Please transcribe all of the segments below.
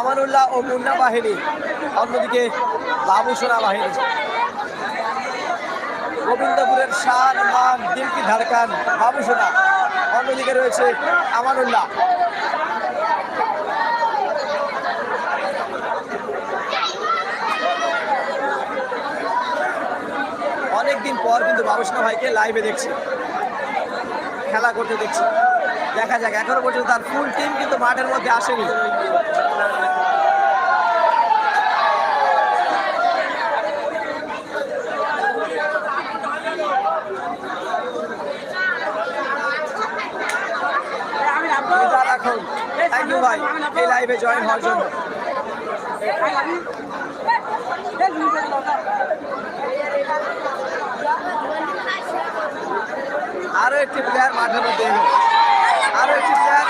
আমানুল্লাহ ও মুন্না বাহিনী। অন্যদিকে বাবু সোনা বাহিনী। গোবিন্দপুরের শান, মান, দিলকি, ধারকান বাবু সোনা অন্যদিকে রয়েছে আমানুল্লাহ। অনেকদিন পর কিন্তু বাবুসোনা ভাইকে লাইভে দেখছি। খেলা করতে দেখছি। দেখা যাক, এখনও পর্যন্ত তার ফুল টিম কিন্তু মাঠের মধ্যে আসেনি। রাখুন থ্যাংক ইউ ভাই, এই লাইভে জয়েন হওয়ার জন্য। আরও একটি প্লেয়ার মাঠের মধ্যে আরও একটি প্লেয়ার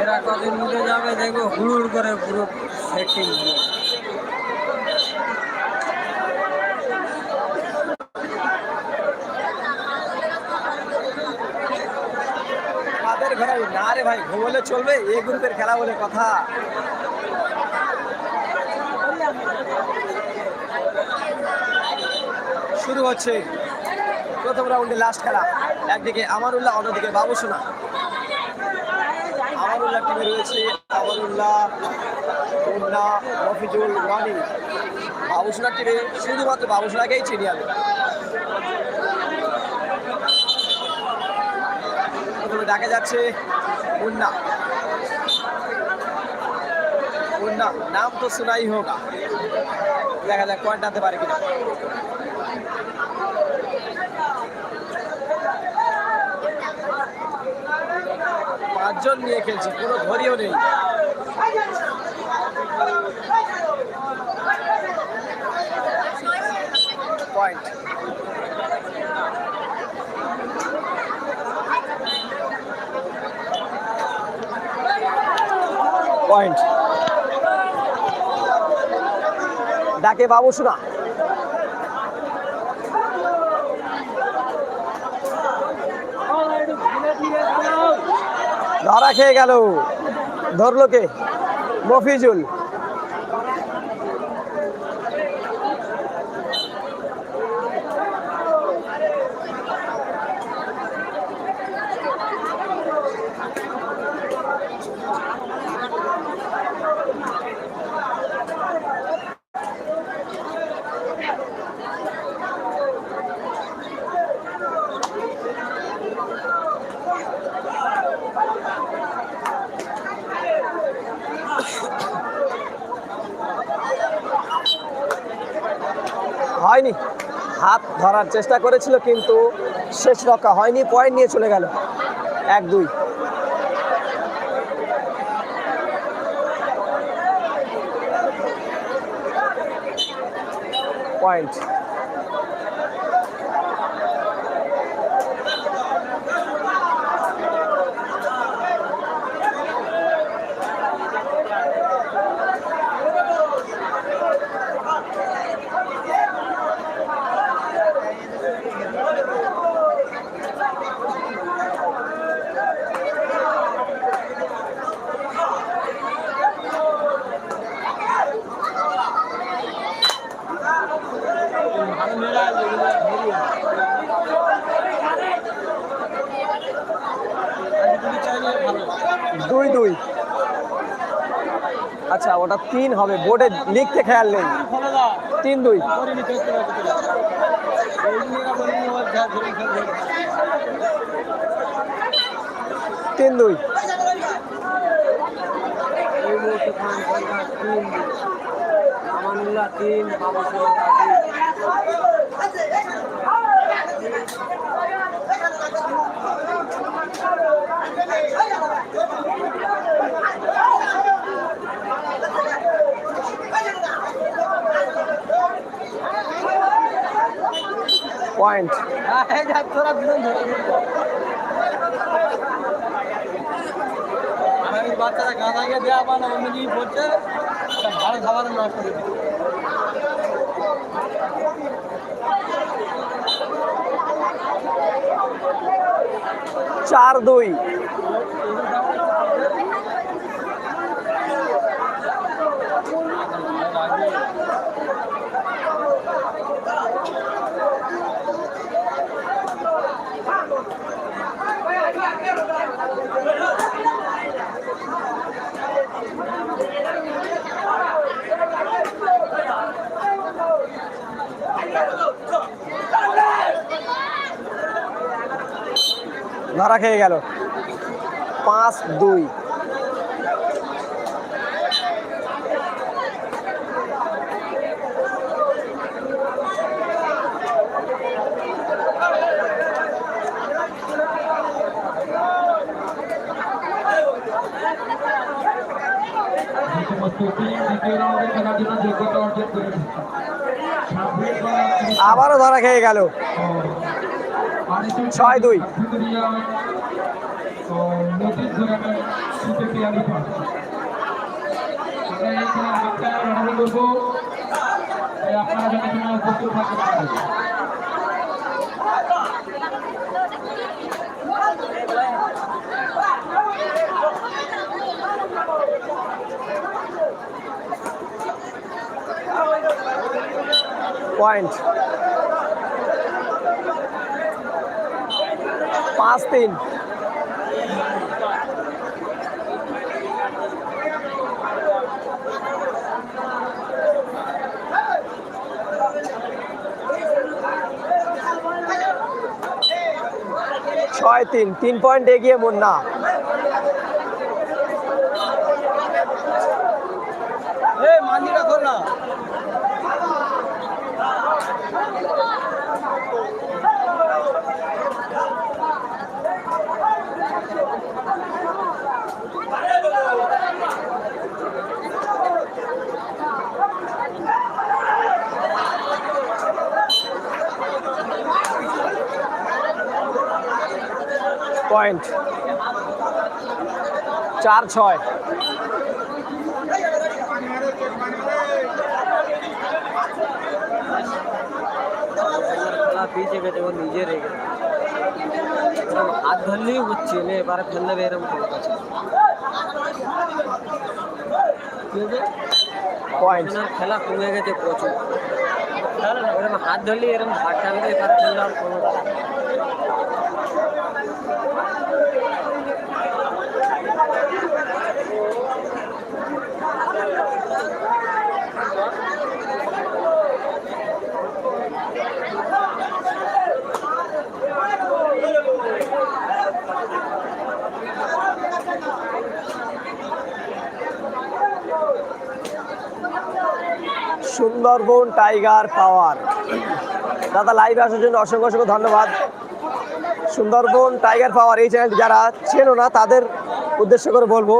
এরা কদিন উঠে যাবে দেখব করে পুরো সেটিং না রে ভাই, ঘুমলে চলবে? এ গ্রুপের খেলা বলে কথা। শুরু হচ্ছে প্রথম রাউন্ডে লাস্ট খেলা। একদিকে আমানুল্লাহ, অন্যদিকে বাবুসোনা। আমানুল্লাহ টিমে রয়েছে আমানুল্লাহ মুন্না রফিজুল রানি। বাবুসোনা টিমে শুধুমাত্র বাবুসোনাকেই চিনি আমি। প্রথমে দেখা যাচ্ছে মুন্না। মুন্না, নাম তো শোনাই হোক। দেখা যাক পয়েন্ট আনতে পারে কিনা। পাঁচজন নিয়ে খেলছে কোনো ধরিও নেই। পয়েন্ট পয়েন্ট ডাকে বাবু শোনা। ধরা খেয়ে গেল। ধরলো কে? মফিজুল। হয়নি। হাত ধরার চেষ্টা করেছিল কিন্তু শেষ রক্ষা হয়নি, পয়েন্ট নিয়ে চলে গেল। এক দুই। পয়েন্ট দুই দুই আচ্ছা ওটা তিন হবে। বোর্ডে লিখতে খেয়াল নেই। তিন দুই। তিন দুই। পয়েন্ট বাচ্চারা গাঁদা গিয়ে দেওয়া পান অন্য কি পড়ছে ভালো খাবার নষ্ট করে চার দুই। ধরা খেয়ে গেল। পাঁচ দুই। আবারও ধরা খেয়ে গেল। ছয় দুই। পয়েন্ট পাঁচ তিন। ছয় তিন তিন পয়েন্ট এগিয়ে মুন্না এই মান্দিটা খোল না পয়েন্ট। চার ছয়। পিছিয়ে গেছে ও নিজে রেগে হাত ধরলেই হচ্ছে নে এবারে ফেল এরকম খেলা আছে কি হয়েছে? পয়েন্ট খেলা কমে গেছে প্রচুর। এরকম হাত ধরলেই এরকম হাত টানলে এবারে ফেললে কোনো সুন্দরবন টাইগার পাওয়ার। দাদা লাইভে আসার জন্য অসংখ্য অসংখ্য ধন্যবাদ। সুন্দরবন টাইগার পাওয়ার এই চ্যানেলটি যারা চেনো না, তাদের উদ্দেশ্য করে বলব,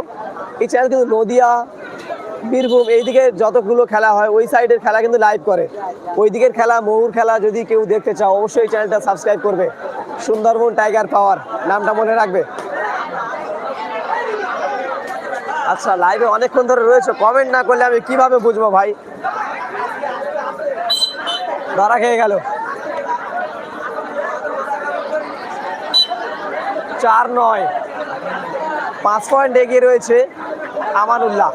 এই চ্যানেল কিন্তু নদিয়া, বীরভূম, এইদিকে যতগুলো খেলা হয়, ওই সাইডের খেলা কিন্তু লাইভ করে। ওই দিকের খেলা, ময়ূর খেলা যদি কেউ দেখতে চাও, অবশ্যই এই চ্যানেলটা সাবস্ক্রাইব করবে। সুন্দরবন টাইগার পাওয়ার, নামটা মনে রাখবে। আচ্ছা লাইভে অনেকক্ষণ ধরে রয়েছে কমেন্ট না করলে আমি কীভাবে বুঝব ভাই? ধরা খেয়ে গেল। চার নয়। পাঁচ পয়েন্ট এগিয়ে রয়েছে আমানুল্লাহ।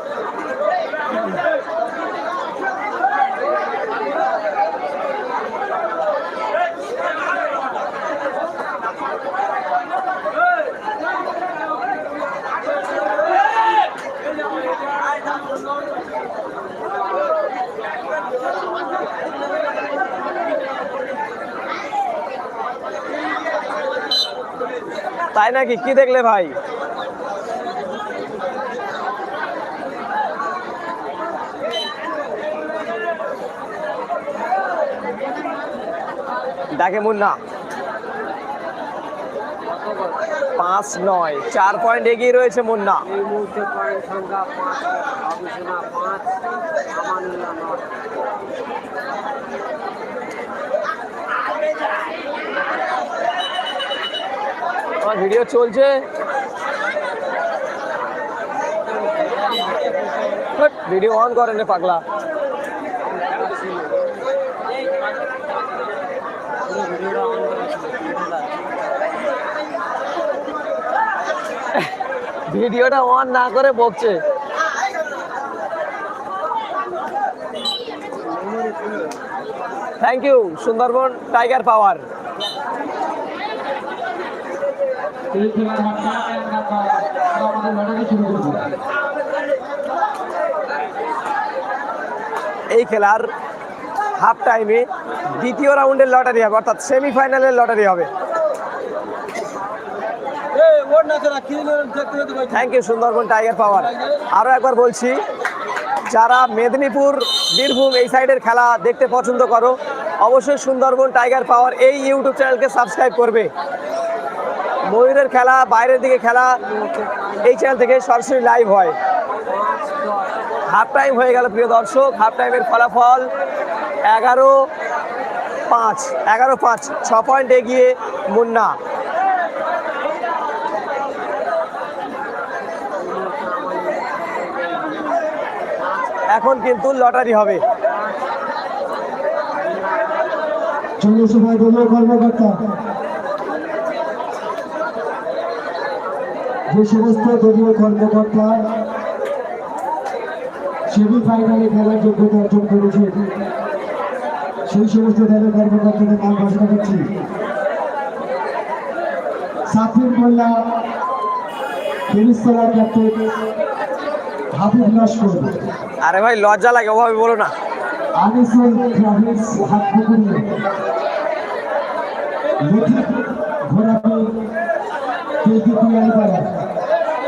তাই নাকি? কি দেখলে ভাই? ডাকে মুন্না। পাঁচ নয়, চার পয়েন্ট এগিয়ে রয়েছে মুন্না। পয়েন্ট সংখ্যা পাঁচ আলোচনা পাঁচ আমানুল্লাহ নয় আমার ভিডিও চলছে। ভিডিও অন করেন পাগলা। ভিডিওটা অন না করে বকছে। Thank you Sundarban tiger power এই খেলার মাঠটা এক নাম্বার আমাদের লড়াই শুরু করব এই খেলার হাফ টাইমে দ্বিতীয় রাউন্ডের লটারি হবে, অর্থাৎ সেমিফাইনালের লটারি হবে। Thank you Sundarban tiger power আরও একবার বলছি, যারা মেদিনীপুর, বীরভূম এই সাইডের খেলা দেখতে পছন্দ করো, অবশ্যই সুন্দরবন টাইগার পাওয়ার এই ইউটিউব চ্যানেলকে সাবস্ক্রাইব করবে। ময়ূরের খেলা, বাইরের দিকে খেলা এই চ্যানেল থেকে সরাসরি লাইভ হয়। হাফ টাইম হয়ে গেল প্রিয় দর্শক হাফ টাইমের ফলাফল এগারো পাঁচ এগারো পাঁচ, ছ পয়েন্ট এগিয়ে মুন্না। এখন কিন্তু লটারি হবে। দলীয় কর্মকর্তা যে সমস্ত দলীয় কর্মকর্তা সেমিফাইনালে খেলার যোগ্যতা অর্জন করেছে সেই সমস্ত দলের কর্মকর্তাদের নাম ঘোষণা করছি। সাফির মোল্লা ফেরিস্তলার ক্যাপ্টেন হাফিজ লস্কর আরে ভাই লজ্জা লাগে ওভাবে বলো না। আনিসুল ট্রাভেলস হাতপুকুরিয়া লিখিত ঘোরাপি কেটিপি আলিপাড়া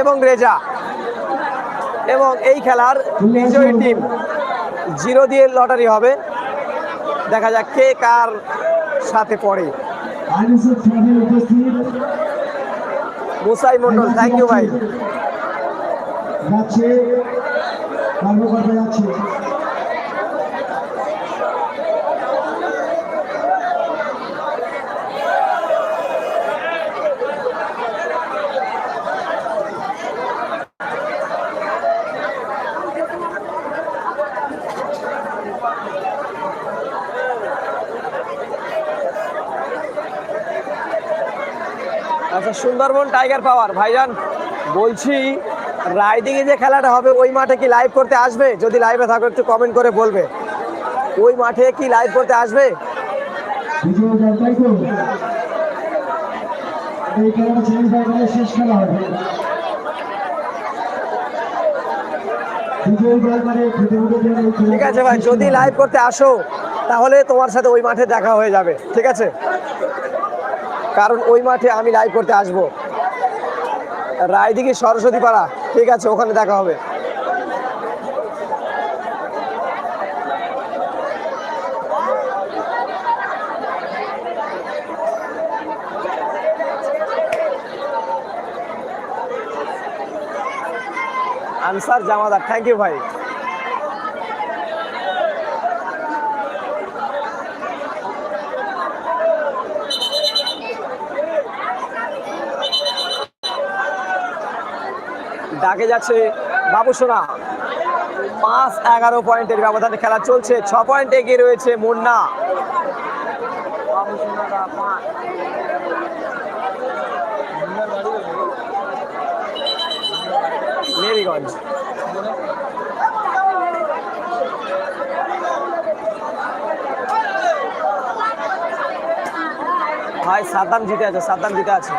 এবং রেজা। এবং এই খেলার বিজয়ী টিম জিরো দিয়ে লটারি হবে। দেখা যাক কে কার সাথে পড়ে। মুসাই মন্ডল থ্যাংক ইউ ভাই। আচ্ছা সুন্দরবন টাইগার পাওয়ার। ভাইজান, বলছি রাইডিংয়ে যে খেলাটা হবে, ওই মাঠে কি লাইভ করতে আসবে? যদি লাইভে থাকো, একটু কমেন্ট করে বলবে। ওই মাঠে কি লাইভ করতে আসবে? ঠিক আছে ভাই, যদি লাইভ করতে আসো, তাহলে তোমার সাথে ওই মাঠে দেখা হয়ে যাবে। ঠিক আছে? কারণ ওই মাঠে আমি লাইভ করতে আসব। রায়দিঘি সরস্বতী পাড়া, ঠিক আছে, ওখানে দেখা হবে। আনসার জামাদার থ্যাংক ইউ ভাই। ডাকে যাচ্ছে বাবু সোনা। পাঁচ এগারো পয়েন্টের ব্যবধানে খেলা চলছে, ছ পয়েন্ট এগিয়ে রয়েছে মুন্না। মেরিগঞ্জ ভাই সাদ্দাম জিতে আছে, সাদ্দাম জিতে আছে।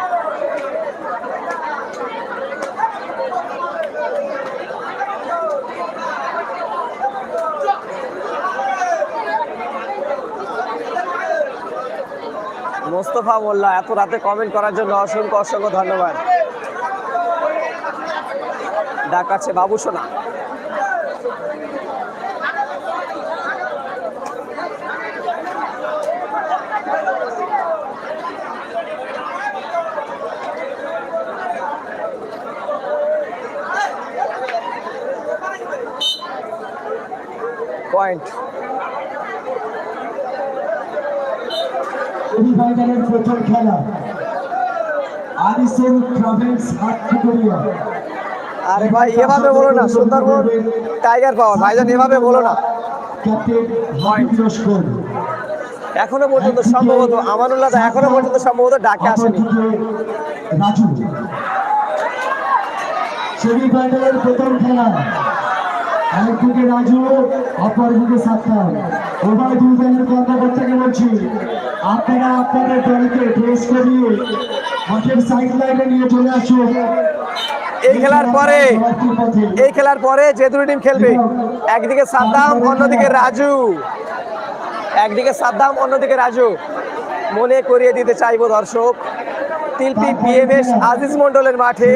মোস্তফা মোল্লা, এত রাতে কমেন্ট করার জন্য অসংখ্য অসংখ্য ধন্যবাদ। ডাক ডাকাচ্ছে বাবু সোনা। পয়েন্ট সেমিফাইনালের প্রথম খেলা। আলিসন ট্রাভেলস হাটকুড়িয়া আরে ভাই এভাবে বলো না সুন্দরবন টাইগার পাওয়ার ভাইজান এভাবে বলো না। এখনও পর্যন্ত সম্ভবত আমানুল্লাহ দা এখনও পর্যন্ত সম্ভবত ডাকে আসেনি। রাজু। সেমিফাইনালের প্রথম খেলা। একদিকে রাজু অপরদিকে সাত্তার উভয় দলের কর্মকর্তাকে বলছি আপনারা আপনাদের দলকে ড্রেস করিয়ে মাঠের সাইড লাইনে নিয়ে চলে আসুন। এই খেলার পরে এই খেলার পরে যে দুটো টিম খেলবে একদিকে সাদ্দাম অন্যদিকে রাজু। একদিকে সাদ্দাম অন্যদিকে রাজু। মনে করিয়ে দিতে চাইব দর্শক তিলপি বিএমএস আজিজ মন্ডলের মাঠে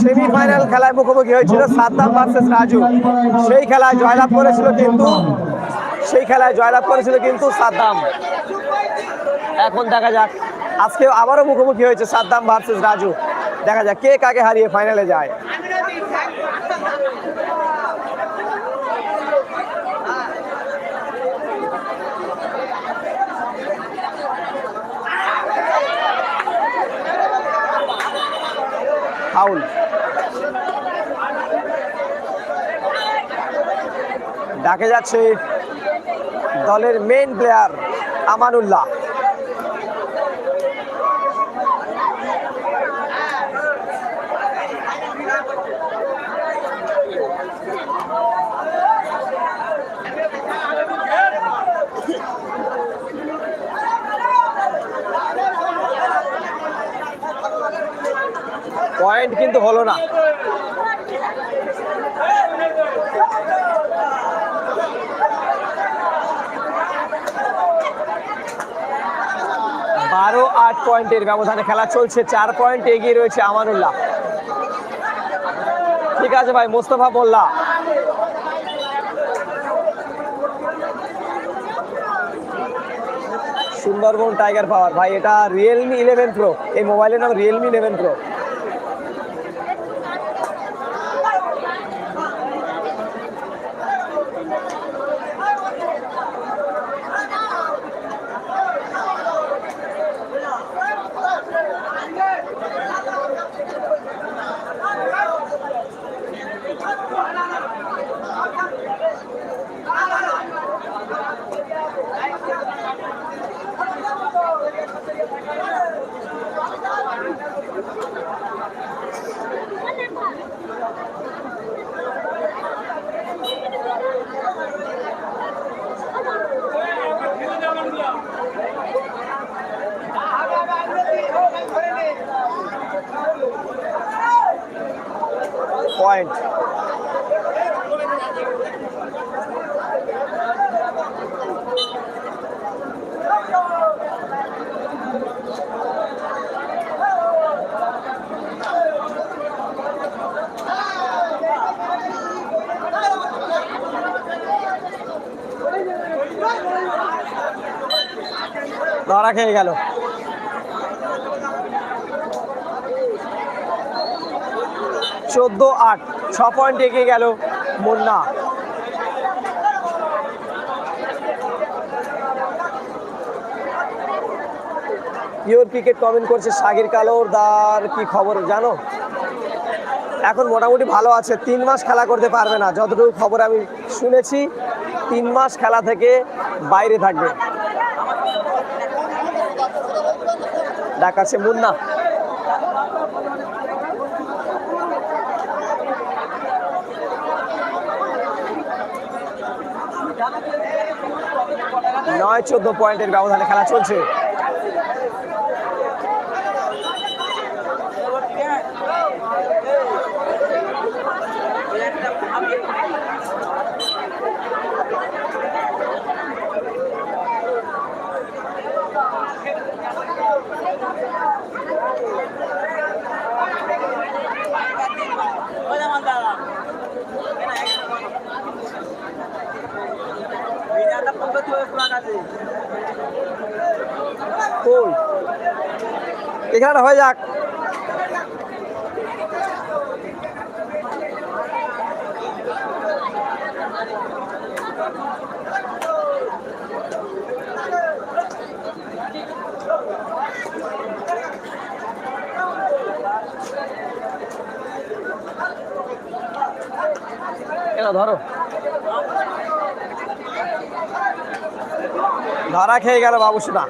সেমিফাইনাল খেলায় মুখোমুখি হয়েছিল সাদ্দাম ভার্সেস রাজু। সেই খেলায় জয়লাভ করেছিল কিন্তু সেই খেলায় জয়লাভ করেছিল কিন্তু সাদ্দাম। এখন দেখা যাক। আজকে আবারও মুখোমুখি হয়েছে সাদ্দাম ভার্সেস রাজু। দেখা যাক কে কাকে হারিয়ে ফাইনালে যায়। ফাউল। ডাকে যাচ্ছে দলের মেইন প্লেয়ার আমানুল্লাহ। পয়েন্ট কিন্তু হলো না। বারো, আট পয়েন্টের ব্যবধানে খেলা চলছে, চার পয়েন্ট এগিয়ে রয়েছে আমানুল্লাহ। ঠিক আছে ভাই, মোস্তফা মোল্লা। Sundarban tiger power. ভাই, এটা রিয়েলমি ইলেভেন প্রো এই মোবাইলের নাম রিয়েলমি ইলেভেন প্রো পয়েন্ট ধরা খেয়ে গেল। চোদ্দ আট ছ পয়েন্ট এগিয়ে গেল মুন্না। পিওর ক্রিকেট কমেন্ট করছে সাগির কালোরদার, কি খবর জানো? এখন মোটামুটি ভালো আছে, তিন মাস খেলা করতে পারবে না, যতটুকু খবর আমি শুনেছি, তিন মাস খেলা থেকে বাইরে থাকবে। ডাকাচ্ছে মুন্না। নয় চোদ্দ পয়েন্টের ব্যবধানে খেলা চলছে। এখানে হয়ে যাক। ধরো। ধরা খেয়ে গেল বাবুসুটা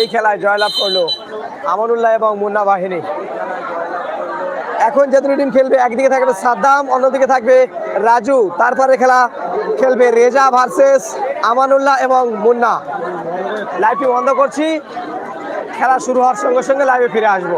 এই খেলায় জয়লাভ করল আমানুল্লাহ এবং মুন্না বাহিনী। এখন যে দুটি টিম খেলবে, একদিকে থাকবে সাদ্দাম, অন্যদিকে থাকবে রাজু। তারপরে খেলা খেলবে রেজা ভার্সেস, আমানুল্লাহ এবং মুন্না। লাইভটি বন্ধ করছি। খেলা শুরু হওয়ার সঙ্গে সঙ্গে লাইভে ফিরে আসব।